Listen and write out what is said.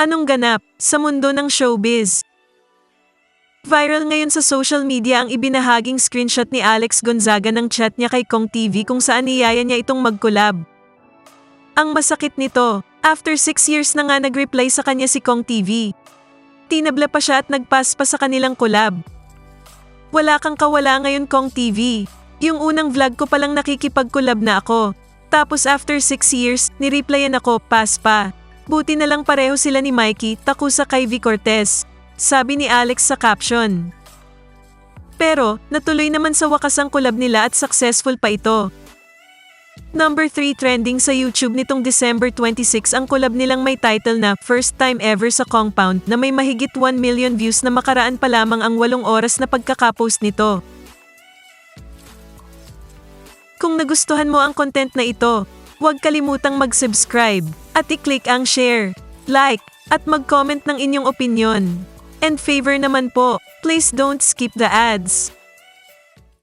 Anong ganap sa mundo ng showbiz? Viral ngayon sa social media ang ibinahaging screenshot ni Alex Gonzaga ng chat niya kay Kong TV kung saan niyaya niya itong mag-collab. Ang masakit nito, after 6 years na nga nag-reply sa kanya si Kong TV. Tinabla pa siya at nagpass pa sa kanilang collab. Wala kang kawala ngayon Kong TV. Yung unang vlog ko palang nakikipag-collab na ako. Tapos after 6 years, nireplyan ako, pass pa. Buti na lang pareho sila ni Mikey, takusa kay V. Cortez. Sabi ni Alex sa caption. Pero, natuloy naman sa wakas ang collab nila at successful pa ito. Number 3 trending sa YouTube nitong December 26 ang collab nilang may title na First Time Ever sa Compound na may mahigit 1 million views na makaraan pa lamang ang 8 oras na pagkakapost nito. Kung nagustuhan mo ang content na ito, huwag kalimutang mag-subscribe at i-click ang share, like, at mag-comment ng inyong opinion. And favor naman po, please don't skip the ads.